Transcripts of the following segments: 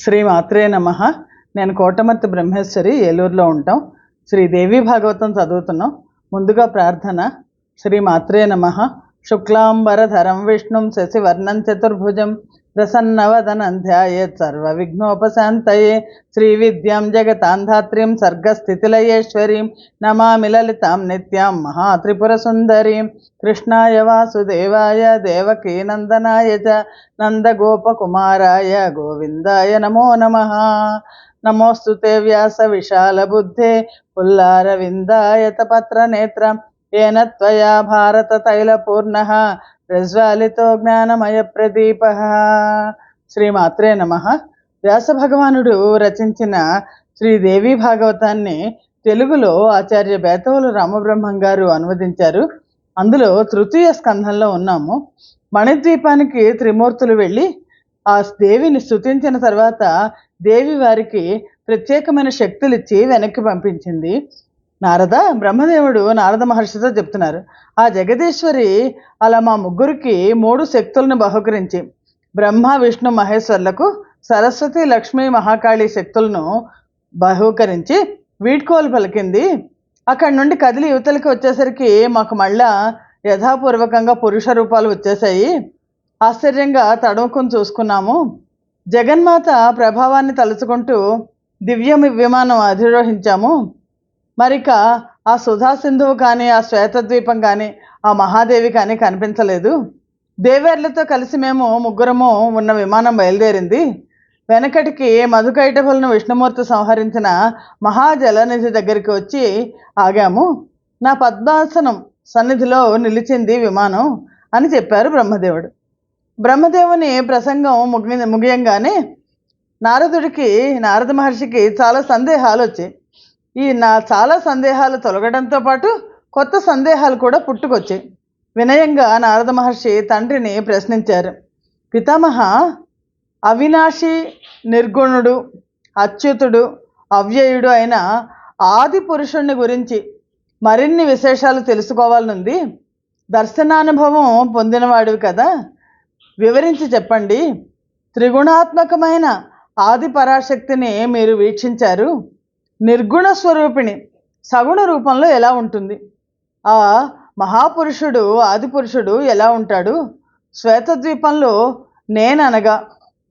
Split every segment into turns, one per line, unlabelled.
శ్రీ మాత్రే నమ. నేను కోటమర్తి బ్రహ్మేశ్వరి ఏలూరులో ఉంటాం. శ్రీ దేవి భాగవతం చదువుతున్నాం. ముందుగా ప్రార్థన. శ్రీ మాత్రే నమ. శుక్లాంబరధరం విష్ణుం శశివర్ణం చతుర్భుజం ప్రసన్నవదనం ధ్యాయేత్ సర్వ విఘ్నోపశాంతయే శ్రీ విద్యాం జగతాంధాత్రీం సర్గస్థితిలయేశ్వరీం నమామి లలితాం నిత్యాం మహాత్రిపురసుందరీం కృష్ణాయ వాసుదేవాయ దేవకీనందనాయ చ నందగోపకుమారాయ గోవిందాయ నమో నమ నమోస్తు తే వ్యాస విశాలబుద్ధే పుల్లారవిందాయత పత్రనేత్రం येन त्वया भारततैलपूर्णः। ప్రజ్వాలితో జ్ఞానమయ ప్రదీప. శ్రీమాత్రే నమ. వ్యాస భగవానుడు రచించిన శ్రీదేవి భాగవతాన్ని తెలుగులో ఆచార్య బేతవులు రామబ్రహ్మం గారు అనువదించారు. అందులో తృతీయ స్కంధంలో ఉన్నాము. మణిద్వీపానికి త్రిమూర్తులు వెళ్ళి ఆ దేవిని స్తుతించిన తర్వాత దేవి వారికి ప్రత్యేకమైన శక్తులు ఇచ్చి వెనక్కి పంపించింది. నారద బ్రహ్మదేవుడు నారద మహర్షితో చెప్తున్నారు. ఆ జగదీశ్వరి అలా మా ముగ్గురికి మూడు శక్తులను బహుకరించి బ్రహ్మ విష్ణు మహేశ్వర్లకు సరస్వతి లక్ష్మీ మహాకాళి శక్తులను బహుకరించి వీడ్కోలు పలికింది. అక్కడి నుండి కదిలి యువతలకి వచ్చేసరికి మాకు మళ్ళా యథాపూర్వకంగా పురుష రూపాలు వచ్చేసాయి ఆశ్చర్యంగా తడుముకుని చూసుకున్నాము. జగన్మాత ప్రభావాన్ని తలుచుకుంటూ దివ్య విమానం అధిరోహించాము. మరిక ఆ సుధా సింధువు కానీ ఆ శ్వేతద్వీపం కానీ ఆ మహాదేవి కానీ కనిపించలేదు. దేవేర్లతో కలిసి మేము ముగ్గురము ఉన్న విమానం బయలుదేరింది. వెనకటికి మధుకైటభులను విష్ణుమూర్తి సంహరించిన మహాజలనిధి దగ్గరికి వచ్చి ఆగాము. నా పద్మాసనం సన్నిధిలో నిలిచింది విమానం అని చెప్పారు బ్రహ్మదేవుడు. బ్రహ్మదేవుని ప్రసంగం ముగి ముగియంగానే నారదుడికి నారద మహర్షికి చాలా సందేహాలు వచ్చాయి. ఈ నా చాలా సందేహాలు తొలగడంతో పాటు కొత్త సందేహాలు కూడా పుట్టుకొచ్చాయి. వినయంగా నారద మహర్షి తండ్రిని ప్రశ్నించారు. పితామహ అవినాశి నిర్గుణుడు అచ్యుతుడు అవ్యయుడు అయిన ఆది పురుషుణ్ణి గురించి మరిన్ని విశేషాలు తెలుసుకోవాలనుంది. దర్శనానుభవం పొందినవాడివి కదా? వివరించి చెప్పండి. త్రిగుణాత్మకమైన ఆది పరాశక్తిని మీరు వీక్షించారు. నిర్గుణ స్వరూపిణి సగుణ రూపంలో ఎలా ఉంటుంది? ఆ మహాపురుషుడు ఆదిపురుషుడు ఎలా ఉంటాడు? శ్వేతద్వీపంలో నేననగా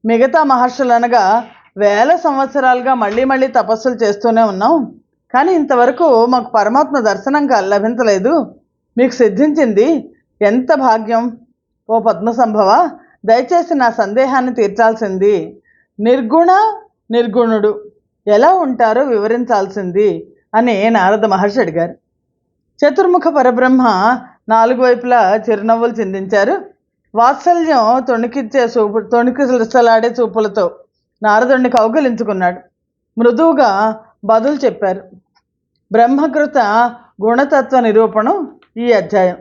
మిగతా మహర్షులు అనగా వేల సంవత్సరాలుగా మళ్ళీ మళ్ళీ తపస్సులు చేస్తూనే ఉన్నాం. కానీ ఇంతవరకు మాకు పరమాత్మ దర్శనం కా- లభించలేదు. మీకు సిద్ధించింది ఎంత భాగ్యం? ఓ పద్మసంభవ దయచేసి నా సందేహాన్ని తీర్చాల్సింది నిర్గుణ నిర్గుణుడు. ఎలా ఉంటారో వివరించాల్సింది అని నారద మహర్షి అడిగారు. చతుర్ముఖ పరబ్రహ్మ నాలుగు వైపులా చిరునవ్వులు చిందించారు. వాత్సల్యం తొణికిచ్చే చూపు తొణికిసలాడే చూపులతో నారదుడిని కౌగిలించుకున్నాడు. మృదువుగా బదులు చెప్పారు. బ్రహ్మకృత గుణతత్వ నిరూపణం ఈ అధ్యాయం.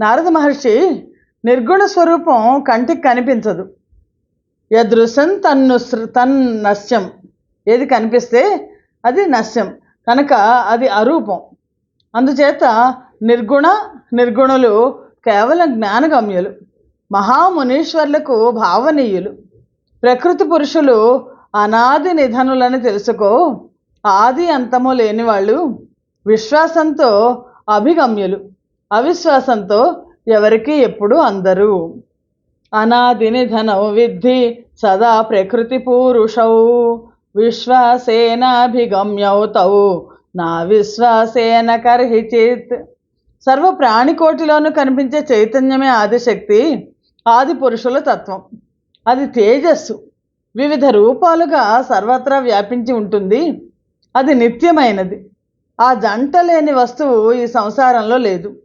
నారద మహర్షి నిర్గుణ స్వరూపం కంటికి కనిపించదు. యదృశం తన్ను తన్ నశ్యం ఏది కనిపిస్తే అది నశ్యం. కనుక అది అరూపం. అందుచేత నిర్గుణ నిర్గుణులు కేవలం జ్ఞానగమ్యులు మహామునీశ్వర్లకు భావనీయులు. ప్రకృతి పురుషులు అనాది నిధనులని తెలుసుకో ఆది అంతము లేని వాళ్ళు విశ్వాసంతో అభిగమ్యులు అవిశ్వాసంతో ఎవరికి ఎప్పుడు అందరూ. అనాది నిధనౌ విద్ధి సదా ప్రకృతి పురుషౌ. విశ్వాసేనాభిగమ్యౌ తౌ నా విశ్వాసేన కర్హిచిత్ సర్వ ప్రాణికోటిలోనూ కనిపించే చైతన్యమే ఆదిశక్తి ఆది పురుషుల తత్వం. అది తేజస్సు. వివిధ రూపాలుగా సర్వత్రా వ్యాపించి ఉంటుంది. అది నిత్యమైనది. ఆ జంట లేని వస్తువు ఈ సంసారంలో లేదు.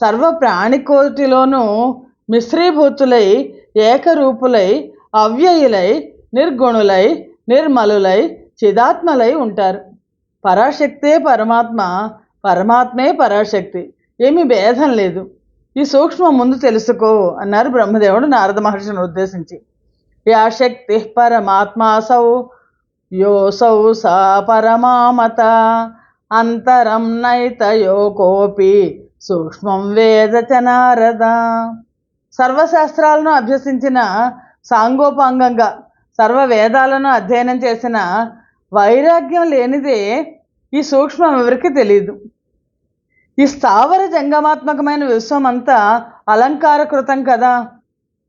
సర్వ ప్రాణికోటిలోనూ మిశ్రీభూతులై ఏకరూపులై అవ్యయులై నిర్గుణులై నిర్మలులై చిదాత్మలై ఉంటారు. పరాశక్తే పరమాత్మ పరమాత్మే పరాశక్తి. ఏమీ భేదం లేదు. ఈ సూక్ష్మం ముందు తెలుసుకో అన్నారు బ్రహ్మదేవుడు నారద మహర్షిని ఉద్దేశించి. యా శక్తి పరమాత్మాసౌ యోసౌ సా పరమామత. అంతరం నైతయో కోపి సూక్ష్మం వేద చ నారద. సర్వశాస్త్రాలను అభ్యసించిన సాంగోపాంగంగా సర్వ వేదాలను అధ్యయనం చేసిన వైరాగ్యం లేనిదే ఈ సూక్ష్మం ఎవరికి తెలియదు ఈ స్థావర జంగమాత్మకమైన విశ్వం అంతా అలంకారకృతం కదా?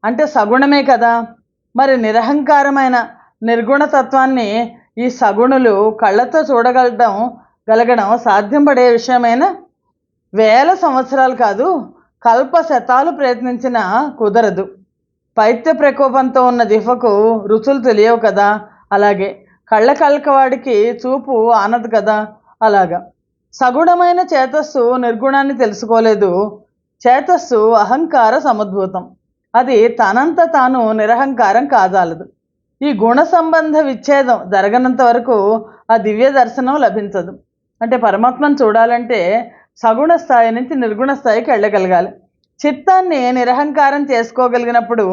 అంటే సగుణమే కదా? మరి నిరహంకారమైన నిర్గుణతత్వాన్ని ఈ సగుణులు కళ్ళతో చూడగలడం గలగడం సాధ్యం పడే విషయమైన వేల సంవత్సరాలు కాదు కల్ప శతాలు ప్రయత్నించినా కుదరదు. పైత్య ప్రకోపంతో ఉన్న జిహ్వకు రుచులు తెలియవు కదా. అలాగే కళ్ళ కలకవాడికి చూపు ఆనదు కదా. అలాగా. సగుణమైన చేతస్సు నిర్గుణాన్ని తెలుసుకోలేదు. చేతస్సు అహంకార సమద్భూతం. అది తనంత తాను నిరహంకారం కాజాలదు. ఈ గుణ సంబంధ విచ్ఛేదం జరగనంత వరకు ఆ దివ్య దర్శనం లభించదు. అంటే పరమాత్మను చూడాలంటే సగుణ స్థాయి నుంచి నిర్గుణ స్థాయికి వెళ్ళగలగాలి. చిత్తాన్ని నిరహంకారం చేసుకోగలిగినప్పుడు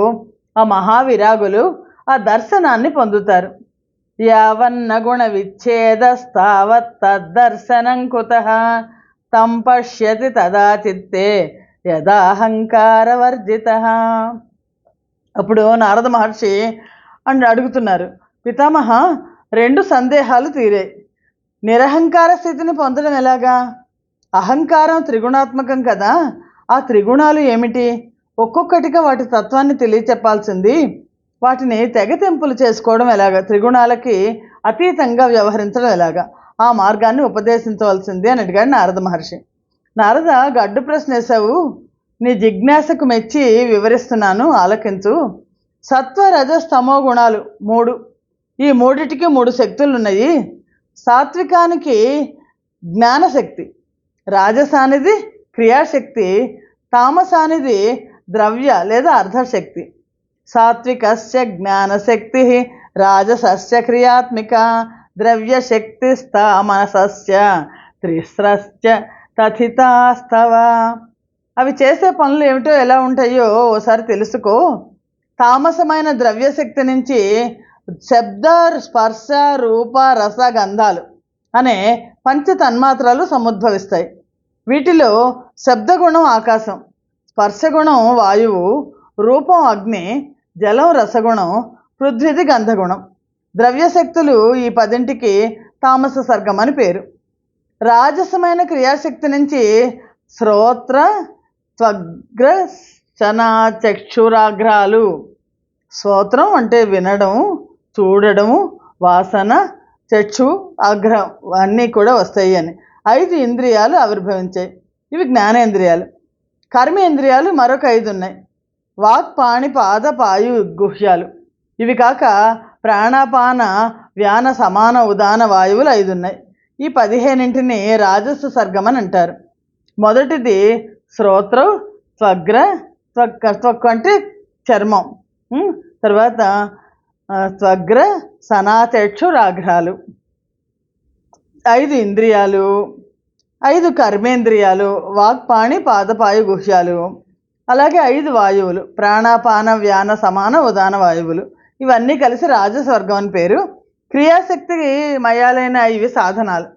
ఆ మహావిరాగులు ఆ దర్శనాన్ని పొందుతారు. యావన్న గుణ విచ్ఛేదస్తావత్ తద్దర్శనం కుత తం పశ్యతి తదా చిత్తే యదాహంకారవర్జిత అప్పుడు నారద మహర్షి అని అడుగుతున్నారు పితామహ రెండు సందేహాలు తీరాయి నిరహంకార స్థితిని పొందడం ఎలాగా? అహంకారం త్రిగుణాత్మకం కదా? ఆ త్రిగుణాలు ఏమిటి? ఒక్కొక్కటిగా వాటి తత్వాన్ని తెలియచెప్పాల్సింది. వాటిని తెగతెంపులు చేసుకోవడం ఎలాగా? త్రిగుణాలకి అతీతంగా వ్యవహరించడం ఎలాగా? ఆ మార్గాన్ని ఉపదేశించవలసింది అని అడిగాడు నారద మహర్షి. నారద గడ్డు ప్రశ్న వేసావు నీ జిజ్ఞాసకు మెచ్చి వివరిస్తున్నాను ఆలకించు. సత్వ రజస్తమో గుణాలు మూడు. ఈ మూడిటికి మూడు శక్తులు ఉన్నాయి సాత్వికానికి జ్ఞానశక్తి రాజసానిది క్రియాశక్తి తామసానిది ద్రవ్య లేదా అర్ధశక్తి. సాత్వికస్య జ్ఞానశక్తి రాజసస్య క్రియాత్మిక ద్రవ్యశక్తిస్తామనసస్య త్రిస్రస్య తథితాస్తవ. అవి చేసే పనులు ఏమిటో ఎలా ఉంటాయో ఓసారి తెలుసుకో. తామసమైన ద్రవ్యశక్తి నుంచి శబ్ద స్పర్శ రూప రస గంధాలు అనే పంచ తన్మాత్రలు సముద్భవిస్తాయి. వీటిలో శబ్దగుణం ఆకాశం స్పర్శగుణం వాయువు రూపం అగ్ని జలం రసగుణం పృథ్వీది గంధగుణం. ద్రవ్యశక్తులు ఈ పదింటికి తామస సర్గం అని పేరు. రాజసమైన క్రియాశక్తి నుంచి శ్రోత్ర త్వగ్ర చక్షురాగ్రాలు స్తోత్రం అంటే వినడం చూడడము వాసన చక్షు ఆగ్రహం అన్నీ కూడా వస్తాయి అని. ఐదు ఇంద్రియాలు ఆవిర్భవించాయి. ఇవి జ్ఞానేంద్రియాలు. కర్మేంద్రియాలు మరొక ఐదు ఉన్నాయి వాక్ పాణి పాద పాయు గుహ్యాలు. ఇవి కాక ప్రాణాపాన వ్యాన సమాన ఉదాన వాయువులు ఐదు ఉన్నాయి ఈ పదిహేనింటిని రాజస్సు సర్గం అని అంటారు. మొదటిది శ్రోత్రం త్వగ్ర త్వక్ త్వక్ అంటే చర్మం. తర్వాత త్వగ్ర సనాతేక్షు రాగ్రాలు ఐదు ఇంద్రియాలు. ఐదు కర్మేంద్రియాలు వాక్పాణి పాదపాయు గుహ్యాలు అలాగే ఐదు వాయువులు ప్రాణాపాన వ్యాన సమాన ఉదాన వాయువులు. ఇవన్నీ కలిసి రాజస్వర్గం అని పేరు. క్రియాశక్తి మయాలైన ఇవి సాధనాలు.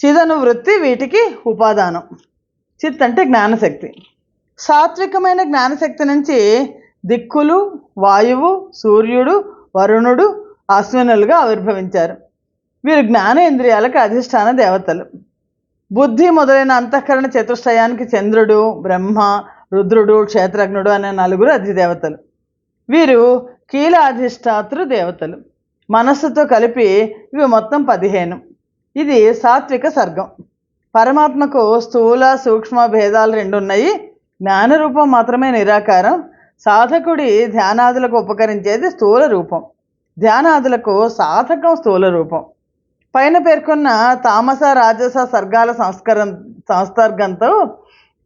చిదను వృత్తి వీటికి ఉపాదానం. చిత్ అంటే జ్ఞానశక్తి. సాత్వికమైన జ్ఞానశక్తి నుంచి దిక్కులు వాయువు సూర్యుడు వరుణుడు అశ్వినులుగా ఆవిర్భవించారు. వీరు జ్ఞానేంద్రియాలకు అధిష్టాన దేవతలు. బుద్ధి మొదలైన అంతఃకరణ చతుష్టయానికి చంద్రుడు బ్రహ్మ రుద్రుడు క్షేత్రజ్ఞుడు అనే నలుగురు అధిదేవతలు. వీరు కీల అధిష్టాతృ దేవతలు. మనస్సుతో కలిపి ఇవి మొత్తం పదిహేను. ఇది సాత్విక సర్గం. పరమాత్మకు స్థూల సూక్ష్మ భేదాలు రెండు ఉన్నాయి. జ్ఞానరూపం మాత్రమే నిరాకారం. సాధకుడి ధ్యానాదులకు ఉపకరించేది స్థూల రూపం. ధ్యానాదులకు సాధకం స్థూల రూపం. పైన పేర్కొన్న తామస రాజస సర్గాల సంస్కరం సంసర్గంతో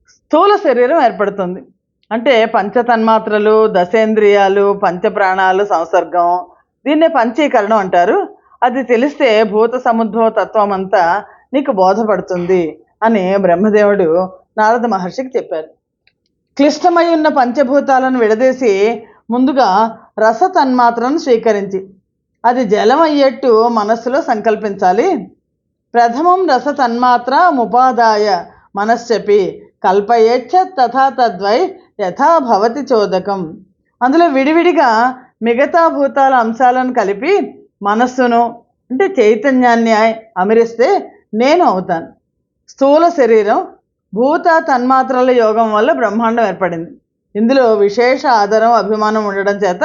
స్థూల శరీరం ఏర్పడుతుంది. అంటే పంచతన్మాత్రలు దశేంద్రియాలు పంచప్రాణాలు సంసర్గం దీన్నే పంచీకరణం అంటారు. అది తెలిస్తే భూత సముద్భవ తత్వం అంతా నీకు బోధపడుతుంది అని బ్రహ్మదేవుడు నారద మహర్షికి చెప్పారు. క్లిష్టమై ఉన్న పంచభూతాలను విడదీసి ముందుగా రస తన్మాత్రను స్వీకరించి అది జలం అయ్యేట్టు మనస్సులో సంకల్పించాలి. ప్రథమం రస తన్మాత్ర ముపాదాయ మనశ్చపి కల్పయేచ్ఛ తథా తద్వై యథాభవతి చోదకం. అందులో విడివిడిగా మిగతా భూతాల అంశాలను కలిపి మనస్సును అంటే చైతన్యాన్ని అమిరిస్తే నేను అవుతాను. స్థూల శరీరం భూత తన్మాత్రల యోగం వల్ల బ్రహ్మాండం ఏర్పడింది. ఇందులో విశేష ఆదరం అభిమానం ఉండడం చేత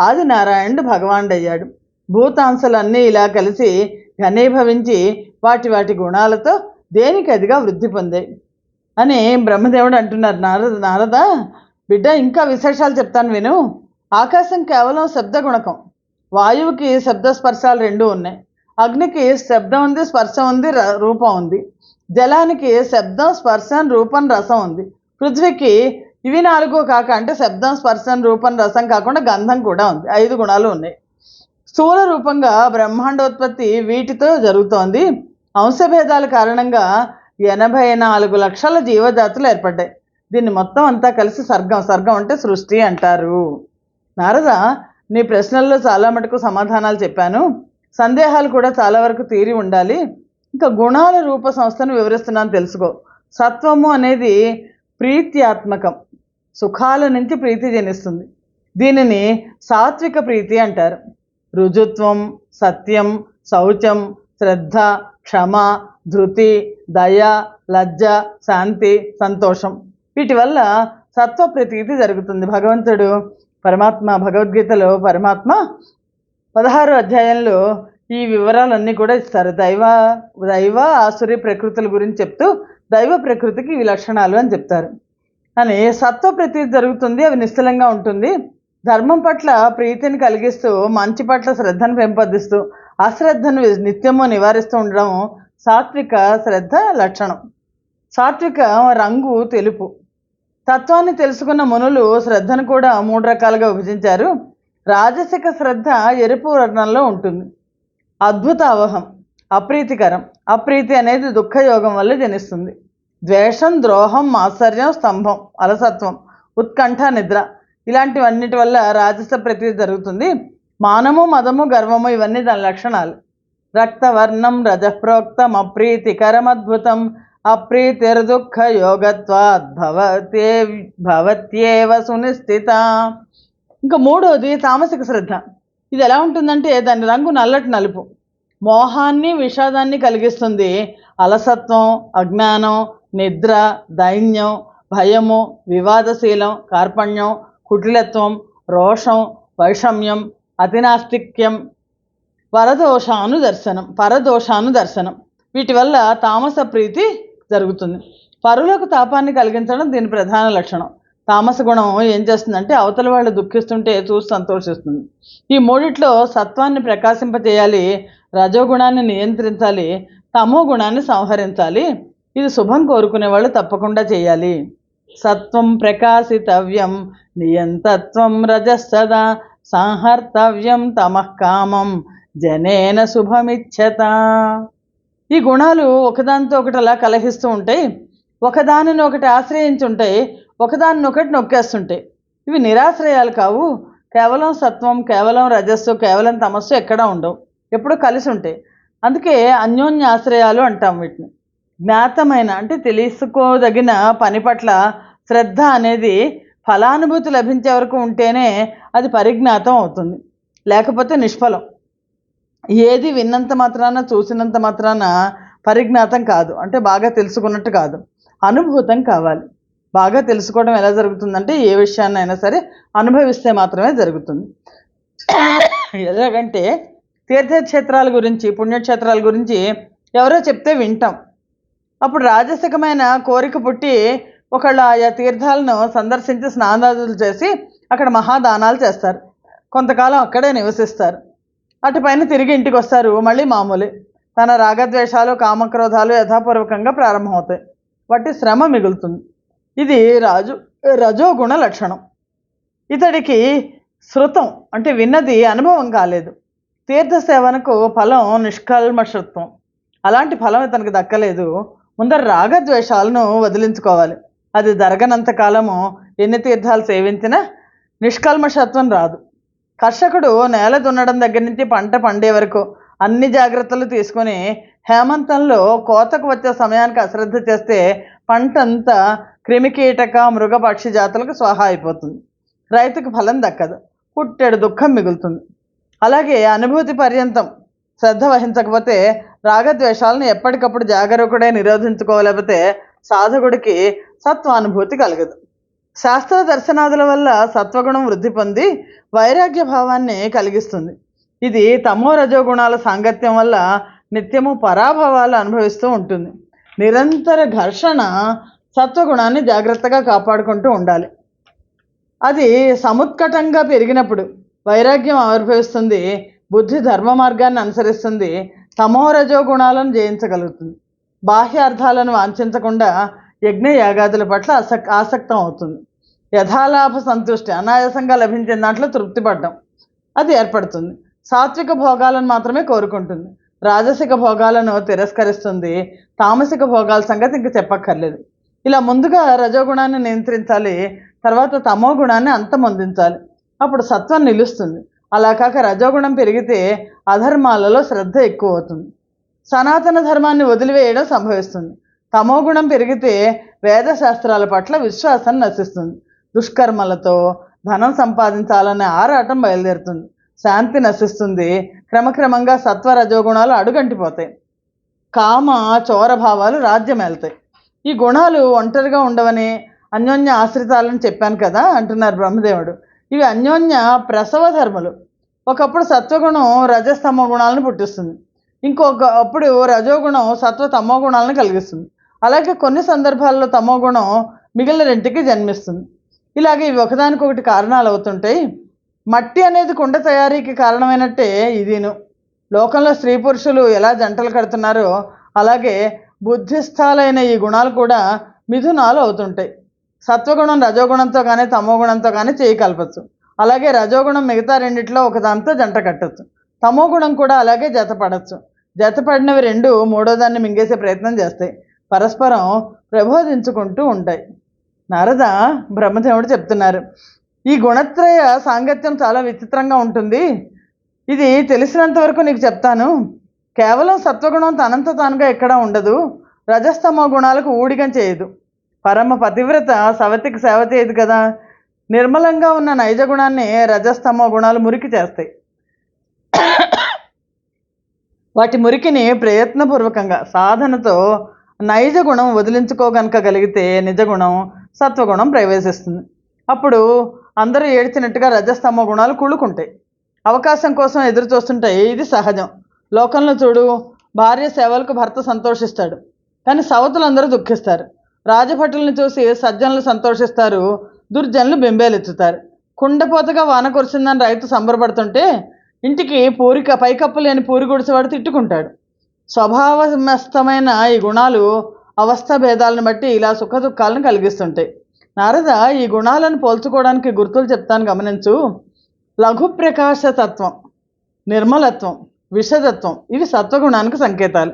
ఆది నారాయణుడు భగవానుడు అయ్యాడు భూతాంశలన్నీ ఇలా కలిసి ఘనీభవించి వాటి వాటి గుణాలతో దేనికి అదిగా వృద్ధి పొందాయి? అని బ్రహ్మదేవుడు అంటున్నారు నారద నారద బిడ్డ ఇంకా విశేషాలు చెప్తాను విను. ఆకాశం కేవలం శబ్ద గుణకం. వాయువుకి శబ్ద స్పర్శాలు రెండు ఉన్నాయి. అగ్నికి శబ్దం ఉంది స్పర్శ ఉంది ర- రూపం ఉంది. జలానికి శబ్దం స్పర్శం రూపం రసం ఉంది. పృథ్వీకి ఇవి నాలుగు కాక అంటే శబ్దం స్పర్శం రూపం రసం కాకుండా గంధం కూడా ఉంది. ఐదు గుణాలు ఉన్నాయి. స్థూల రూపంగా బ్రహ్మాండోత్పత్తి వీటితో జరుగుతోంది. అంశభేదాల కారణంగా ఎనభై నాలుగు లక్షల జీవజాతులు ఏర్పడ్డాయి. దీన్ని మొత్తం అంతా కలిసి సర్గం సర్గం అంటే సృష్టి అంటారు. నారద నీ ప్రశ్నల్లో చాలా మటుకు సమాధానాలు చెప్పాను. సందేహాలు కూడా చాలా వరకు తీరి ఉండాలి. ఇంకా గుణాల రూప సంస్థను వివరిస్తున్నాను తెలుసుకో. సత్వము అనేది ప్రీత్యాత్మకం. సుఖాల నుంచి ప్రీతి జనిస్తుంది. దీనిని సాత్విక ప్రీతి అంటారు. రుజుత్వం సత్యం శౌచం శ్రద్ధ క్షమ ధృతి దయ లజ్జ శాంతి సంతోషం. వీటి వల్ల సత్వ ప్రతీతి జరుగుతుంది. భగవంతుడు పరమాత్మ భగవద్గీతలో పరమాత్మ పదహారు అధ్యాయంలో ఈ వివరాలన్నీ కూడా ఇస్తారు. దైవ దైవ ఆసురి ప్రకృతుల గురించి చెప్తూ దైవ ప్రకృతికి ఇవి లక్షణాలు అని చెప్తారు. అని సత్వ ప్రతీతి జరుగుతుంది అవి నిశ్చలంగా ఉంటుంది. ధర్మం పట్ల ప్రీతిని కలిగిస్తూ మంచి పట్ల శ్రద్ధను పెంపొందిస్తూ అశ్రద్ధను నిత్యము నివారిస్తూ ఉండడం సాత్విక శ్రద్ధ లక్షణం. సాత్విక రంగు తెలుపు. తత్వాన్ని తెలుసుకున్న మునులు శ్రద్ధను కూడా మూడు రకాలుగా విభజించారు. రాజసిక శ్రద్ధ ఎరుపు వర్ణంలో ఉంటుంది. అద్భుత అవహం అప్రీతికరం. అప్రీతి అనేది దుఃఖయోగం వల్ల జనిస్తుంది. ద్వేషం ద్రోహం మాత్సర్యం స్తంభం అలసత్వం ఉత్కంఠ నిద్ర. ఇలాంటివన్నిటి వల్ల రాజస ప్రక్రియ జరుగుతుంది. మానము మదము గర్వము ఇవన్నీ దాని లక్షణాలు. రక్తవర్ణం రజప్రోక్తం అప్రీతికరమద్భుతం అప్రీతిర్దుఃఖ యోగత్వాత్ భవతే భవత్యేవ సునిశ్చిత. ఇంకా మూడోది తామసిక శ్రద్ధ. ఇది ఎలా ఉంటుందంటే దాని రంగు నల్లటి నలుపు. మోహాన్ని విషాదాన్ని కలిగిస్తుంది. అలసత్వం అజ్ఞానం నిద్ర దైన్యం భయము వివాదశీలం కార్పణ్యం కుటిలత్వం రోషం వైషమ్యం అతినాస్తిక్యం పరదోషానుదర్శనం దర్శనం పరదోషాను దర్శనం వీటి వల్ల తామస ప్రీతి జరుగుతుంది. పరులకు తాపాన్ని కలిగించడం దీని ప్రధాన లక్షణం. తామస గుణం ఏం చేస్తుందంటే అవతల వాళ్ళు దుఃఖిస్తుంటే చూసి సంతోషిస్తుంది. ఈ మూడిట్లో సత్వాన్ని ప్రకాశింపజేయాలి రజోగుణాన్ని నియంత్రించాలి తమో గుణాన్ని సంహరించాలి. ఇది శుభం కోరుకునే వాళ్ళు తప్పకుండా చేయాలి. సత్వం ప్రకాశితవ్యం నియంతత్వం రజస్సదా సంహర్తవ్యం తమకామం జనేన శుభమిచ్చత. ఈ గుణాలు ఒకదానితో ఒకటి అలా కలహిస్తూ ఉంటాయి ఒకదానిని ఒకటి ఆశ్రయించి ఉంటాయి ఒకదానిని ఒకటి నొక్కేస్తుంటాయి. ఇవి నిరాశ్రయాలు కావు కేవలం సత్వం కేవలం రజస్సు కేవలం తమస్సు ఎక్కడా ఉండవు ఎప్పుడూ కలిసి ఉంటాయి అందుకే అన్యోన్య ఆశ్రయాలు అంటాం వీటిని. జ్ఞాతమైన అంటే తెలుసుకోదగిన పని పట్ల శ్రద్ధ అనేది ఫలానుభూతి లభించే వరకు ఉంటేనే అది పరిజ్ఞాతం అవుతుంది. లేకపోతే నిష్ఫలం. ఏది విన్నంత మాత్రాన చూసినంత మాత్రాన పరిజ్ఞాతం కాదు. అంటే బాగా తెలుసుకున్నట్టు కాదు. అనుభూతం కావాలి. బాగా తెలుసుకోవడం ఎలా జరుగుతుందంటే ఏ విషయాన్నైనా సరే అనుభవిస్తే మాత్రమే జరుగుతుంది. ఎలాగంటే తీర్థక్షేత్రాల గురించి పుణ్యక్షేత్రాల గురించి ఎవరో చెప్తే వింటాం. అప్పుడు రాజసికమైన కోరిక పుట్టి ఒకళ్ళు ఆయా తీర్థాలను సందర్శించి స్నానాదులు చేసి అక్కడ మహాదానాలు చేస్తారు. కొంతకాలం అక్కడే నివసిస్తారు. అటుపైన తిరిగి ఇంటికి వస్తారు. మళ్ళీ మామూలే. తన రాగద్వేషాలు కామక్రోధాలు యథాపూర్వకంగా ప్రారంభమవుతాయి. వాటి శ్రమ మిగులుతుంది. ఇది రాజు రజోగుణ లక్షణం. ఇతడికి శృతం అంటే విన్నది అనుభవం కాలేదు. తీర్థ సేవనకు ఫలం నిష్కల్మషత్వం. అలాంటి ఫలం ఇతనికి దక్కలేదు. ముందర రాగద్వేషాలను వదిలించుకోవాలి. అది జరగనంత కాలము ఎన్ని తీర్థాలు సేవించినా నిష్కల్మషత్వం రాదు. కర్షకుడు నేల దున్నడం దగ్గర నుంచి పంట పండే వరకు అన్ని జాగ్రత్తలు తీసుకొని హేమంతంలో కోతకు వచ్చే సమయానికి అశ్రద్ధ చేస్తే పంట అంతా క్రిమికీటక మృగపక్షి జాతులకు స్వాహా అయిపోతుంది. రైతుకు ఫలం దక్కదు. పుట్టెడు దుఃఖం మిగులుతుంది. అలాగే అనుభూతి పర్యంతం శ్రద్ధ వహించకపోతే రాగద్వేషాలను ఎప్పటికప్పుడు జాగరూకుడే నిరోధించుకోలేకపోతే సాధకుడికి సత్వానుభూతి కలగదు. శాస్త్ర దర్శనాదుల వల్ల సత్వగుణం వృద్ధి పొంది వైరాగ్య భావాన్ని కలిగిస్తుంది. ఇది తమో రజోగుణాల సాంగత్యం వల్ల నిత్యము పరాభవాలు అనుభవిస్తూ ఉంటుంది. నిరంతర ఘర్షణ సత్వగుణాన్ని జాగ్రత్తగా కాపాడుకుంటూ ఉండాలి. అది సముత్కటంగా పెరిగినప్పుడు వైరాగ్యం ఆవిర్భవిస్తుంది బుద్ధి ధర్మ మార్గాన్ని అనుసరిస్తుంది తమోరజో గుణాలను జయించగలుగుతుంది. బాహ్య అర్థాలను వాంఛించకుండా యజ్ఞ యాగాదుల పట్ల ఆసక్ ఆసక్తం అవుతుంది యథాలాభ సంతుష్టి అనాయాసంగా లభించిన దాంట్లో తృప్తి పడ్డం అది ఏర్పడుతుంది. సాత్విక భోగాలను మాత్రమే కోరుకుంటుంది. రాజసిక భోగాలను తిరస్కరిస్తుంది. తామసిక భోగాల సంగతి ఇంక చెప్పక్కర్లేదు. ఇలా ముందుగా రజోగుణాన్ని నియంత్రించాలి తర్వాత తమో గుణాన్ని అంతమొందించాలి. అప్పుడు సత్వం నిలుస్తుంది. అలా కాక రజోగుణం పెరిగితే అధర్మాలలో శ్రద్ధ ఎక్కువ అవుతుంది సనాతన ధర్మాన్ని వదిలివేయడం సంభవిస్తుంది. తమో గుణం పెరిగితే వేదశాస్త్రాల పట్ల విశ్వాసం నశిస్తుంది. దుష్కర్మలతో ధనం సంపాదించాలనే ఆరాటం బయలుదేరుతుంది. శాంతి నశిస్తుంది. క్రమక్రమంగా సత్వ రజోగుణాలు అడుగంటిపోతాయి. కామ చోర భావాలు ఈ గుణాలు ఒంటరిగా ఉండవని అన్యోన్య ఆశ్రితాలని చెప్పాను కదా అంటున్నారు బ్రహ్మదేవుడు. ఇవి అన్యోన్య ప్రసవ ధర్మలు. ఒకప్పుడు సత్వగుణం రజస్తమ గుణాలను పుట్టిస్తుంది. ఇంకొక అప్పుడు రజోగుణం సత్వ తమో గుణాలను కలిగిస్తుంది. అలాగే కొన్ని సందర్భాల్లో తమో గుణం మిగిలిన రెంటికి జన్మిస్తుంది. ఇలాగే ఇవి ఒకదానికొకటి కారణాలు అవుతుంటాయి మట్టి అనేది కుండ తయారీకి కారణమైనట్టే ఇదిను. లోకంలో స్త్రీ పురుషులు ఎలా జంటలు కడుతున్నారో అలాగే బుద్ధిస్థాలైన ఈ గుణాలు కూడా మిథునాలు అవుతుంటాయి. సత్వగుణం రజోగుణంతో కానీ తమో గుణంతో కానీ చేయి కలపచ్చు అలాగే రజోగుణం మిగతా రెండిట్లో ఒకదానితో జంట కట్టచ్చు. తమో గుణం కూడా అలాగే జతపడచ్చు. జతపడినవి రెండు మూడోదాన్ని మింగేసే ప్రయత్నం చేస్తాయి. పరస్పరం ప్రబోధించుకుంటూ ఉంటాయి. నారద బ్రహ్మదేవుడు చెప్తున్నారు ఈ గుణత్రయ సాంగత్యం చాలా విచిత్రంగా ఉంటుంది. ఇది తెలిసినంత వరకు నీకు చెప్తాను. కేవలం సత్వగుణం తనంత తానుగా ఎక్కడా ఉండదు. రజస్తమో గుణాలకు ఊడిగం చేయదు. పరమ పతివ్రత సవతికి సేవ చేయదు కదా. నిర్మలంగా ఉన్న నైజ గుణాన్ని రజస్తమో గుణాలు మురికి చేస్తాయి. వాటి మురికిని ప్రయత్నపూర్వకంగా సాధనతో నైజ గుణం వదిలించుకోగనక నిజగుణం సత్వగుణం ప్రవేశిస్తుంది. అప్పుడు అందరూ ఏడ్చినట్టుగా రజస్తమ గుణాలు కుళ్ళుకుంటాయి. అవకాశం కోసం ఎదురు చూస్తుంటాయి ఇది సహజం. లోకంలో చూడు భార్య సేవలకు భర్త సంతోషిస్తాడు. కానీ సవతులందరూ దుఃఖిస్తారు. రాజభటులను చూసి సజ్జనులు సంతోషిస్తారు దుర్జనులు బెంబేలెత్తుతారు. కుండపోతగా వాన కురిసిందని రైతు సంబరపడుతుంటే ఇంటికి పూరిక పైకప్పు లేని పూరి గుడిసెవాడు తిట్టుకుంటాడు. స్వభావమస్తమైన ఈ గుణాలు అవస్థ భేదాలను బట్టి ఇలా సుఖ దుఃఖాలను కలిగిస్తుంటాయి. నారద ఈ గుణాలను పోల్చుకోవడానికి గుర్తులు చెప్తాను గమనించు. లఘు ప్రకాశ తత్వం నిర్మలత్వం విషదత్వం ఇవి సత్వగుణానికి సంకేతాలు.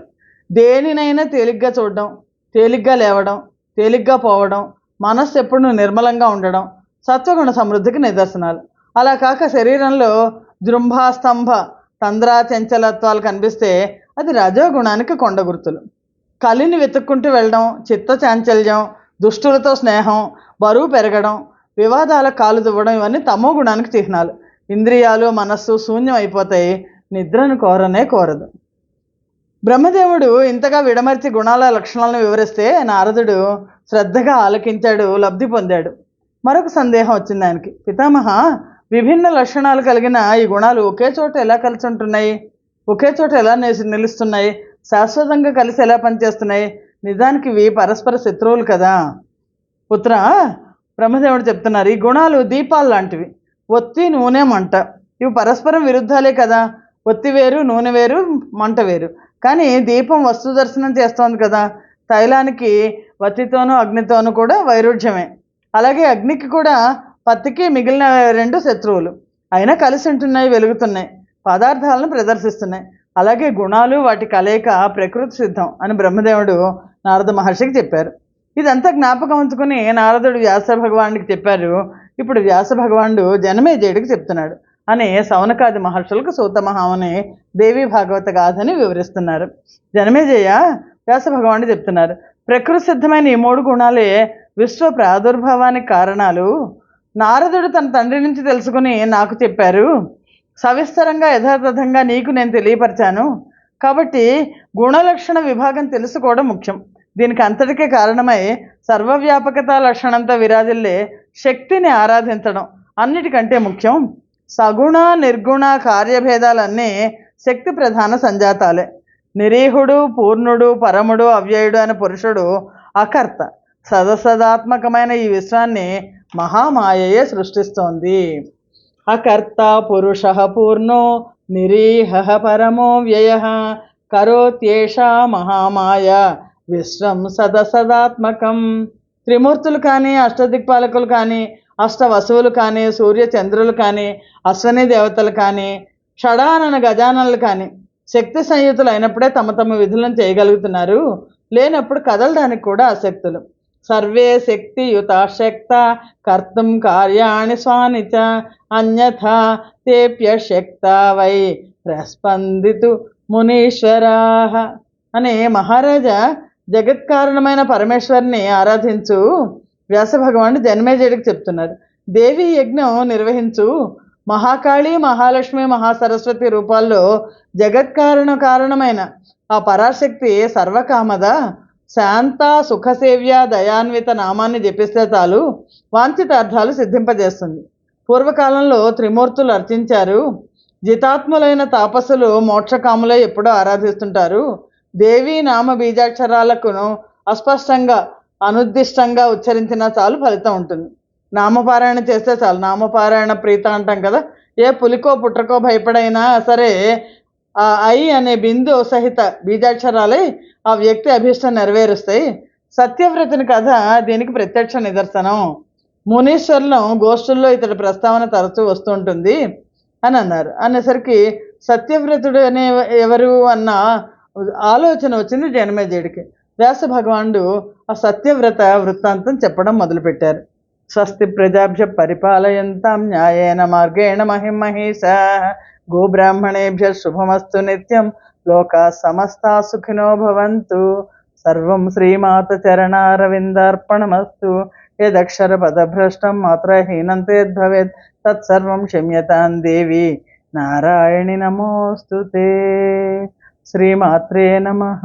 దేనినైనా తేలిగ్గా చూడడం తేలిగ్గా లేవడం తేలిగ్గా పోవడం మనస్సు ఎప్పుడూ నిర్మలంగా ఉండడం సత్వగుణ సమృద్ధికి నిదర్శనాలు. అలా కాక శరీరంలో జృంభాస్తంభ తంద్ర చంచలత్వాలు కనిపిస్తే అది రజోగుణానికి కొండ గుర్తులు. కలిని వెతుక్కుంటూ వెళ్ళడం చిత్త చాంచల్యం దుష్టులతో స్నేహం బరువు పెరగడం వివాదాల కాలు దువ్వడం ఇవన్నీ తమో గుణానికి చిహ్నాలు. ఇంద్రియాలు మనస్సు శూన్యం అయిపోతాయి నిద్రను కోరనే కోరదు. బ్రహ్మదేవుడు ఇంతగా విడమర్చి గుణాల లక్షణాలను వివరిస్తే నారదుడు శ్రద్ధగా ఆలకించాడు లబ్ధి పొందాడు. మరొక సందేహం వచ్చింది ఆయనకి. పితామహ విభిన్న లక్షణాలు కలిగిన ఈ గుణాలు ఒకే చోట ఎలా కలిసి ఉంటున్నాయి ఒకే చోట ఎలా నిలిచి- నిలుస్తున్నాయి? శాశ్వతంగా కలిసి ఎలా పనిచేస్తున్నాయి? నిజానికి ఇవి పరస్పర శత్రువులు కదా? పుత్ర బ్రహ్మదేవుడు చెప్తున్నారు ఈ గుణాలు దీపాలు లాంటివి. ఒత్తి నూనె మంట. ఇవి పరస్పరం విరుద్ధాలే కదా? ఒత్తి వేరు నూనె వేరు మంట వేరు. కానీ దీపం వస్తు దర్శనం చేస్తోంది కదా. తైలానికి వత్తితోనూ అగ్నితోనూ కూడా వైరుధ్యమే. అలాగే అగ్నికి కూడా పత్తికి మిగిలిన రెండు శత్రువులు. అయినా కలిసి ఉంటున్నాయి వెలుగుతున్నాయి. పదార్థాలను ప్రదర్శిస్తున్నాయి. అలాగే గుణాలు వాటి కలయిక ప్రకృతి సిద్ధం అని బ్రహ్మదేవుడు నారద మహర్షికి చెప్పారు. ఇదంతా జ్ఞాపకం ఉంచుకుని నారదుడు వ్యాస భగవానుడికి చెప్పారు. ఇప్పుడు వ్యాస భగవానుడు జనమేజయుడికి చెప్తున్నాడు. అని సౌనకాది మహర్షులకు సూతమహాముని దేవి భాగవత గాథని వివరిస్తున్నారు. జనమేజయ వ్యాస భగవానుడు చెప్తున్నారు ప్రకృతి సిద్ధమైన ఈ మూడు గుణాలే విశ్వ ప్రాదుర్భావానికి కారణాలు. నారదుడు తన తండ్రి నుంచి తెలుసుకుని నాకు చెప్పారు సవిస్తరంగా యథాతథంగా నీకు నేను తెలియపరిచాను. కాబట్టి గుణలక్షణ విభాగం తెలుసుకోవడం ముఖ్యం. దీనికి అంతటికే కారణమై సర్వవ్యాపకత లక్షణంతో విరాజిల్లే శక్తిని ఆరాధించడం అన్నిటికంటే ముఖ్యం. సగుణ నిర్గుణ కార్యభేదాలన్నీ శక్తి ప్రధాన సంజాతాలే. నిరీహుడు పూర్ణుడు పరముడు అవ్యయుడు అనే పురుషుడు అకర్త. సదసదాత్మకమైన ఈ విశ్వాన్ని మహామాయయే సృష్టిస్తోంది. అకర్త పురుష పూర్ణో నిరీహ పరమో వ్యయ. కరోత్యేషా మహామాయ విశ్వం సదసదాత్మకం. త్రిమూర్తులు కానీ అష్టదిక్పాలకులు కానీ అష్ట వసువులు కానీ సూర్య చంద్రులు కానీ అశ్వని దేవతలు కానీ షడానన గజానలు కానీ శక్తి సంయుతులు అయినప్పుడే తమ తమ విధులను చేయగలుగుతున్నారు. లేనప్పుడు కదలడానికి కూడా అశక్తులు సర్వే శక్తియుత శక్త కర్తం కార్యాణి స్వానిచ అన్యథ తేప్య శక్త వై ప్రస్పందితు మునీశ్వరా అని మహారాజా జగత్కారణమైన పరమేశ్వరిని ఆరాధించు వ్యాస భగవానుడు జన్మేజయుడికి చెప్తున్నారు దేవి యజ్ఞం నిర్వహించు. మహాకాళి మహాలక్ష్మి మహాసరస్వతి రూపాల్లో జగత్కారణ కారణమైన ఆ పరాశక్తి సర్వకామద శాంత సుఖసేవ్య దయాన్విత నామాన్ని జపిస్తే చాలు వాంఛిత అర్థాలు సిద్ధింపజేస్తుంది. పూర్వకాలంలో త్రిమూర్తులు అర్చించారు. జితాత్ములైన తాపసులు మోక్షకాములై ఎప్పుడూ ఆరాధిస్తుంటారు. దేవీ నామ బీజాక్షరాలకును అస్పష్టంగా అనుద్దిష్టంగా ఉచ్చరించినా చాలు ఫలితం ఉంటుంది. నామపారాయణ చేస్తే చాలు. నామపారాయణ ప్రీత అంటాం కదా. ఏ పులికో పుట్రకో భయపడైనా సరే ఆ ఐ అనే బిందు సహిత బీజాక్షరాలై ఆ వ్యక్తి అభీష్టం నెరవేరుస్తాయి. సత్యవ్రతుని కథ దీనికి ప్రత్యక్ష నిదర్శనం. మునీశ్వర్లం గోష్ఠుల్లో ఇతడి ప్రస్తావన తరచూ వస్తుంటుంది అని అన్నారు. అనేసరికి సత్యవ్రతుడు అనే ఎవరు అన్న ఆలోచన వచ్చింది జనమేజయుడికి వ్యాస భగవానుడు ఆ సత్యవ్రత వృత్తాంతం చెప్పడం మొదలుపెట్టారు. స్వస్తి ప్రజాభ్య పరిపాలయంతాం న్యాయేన మార్గేణ మహిమహేష గోబ్రాహ్మణేభ్య శుభమస్తు నిత్యం. లోకా సమస్తా సుఖినో భవంతు. సర్వం శ్రీమాత చరణారవిందార్పణమస్తు. యదక్షర పదభ్రష్టం మాత్రహీనం తేద్భవేత్ తత్సర్వం క్షమ్యతాం దేవి. నారాయణి నమోస్తు శ్రీమాత్రే నమ.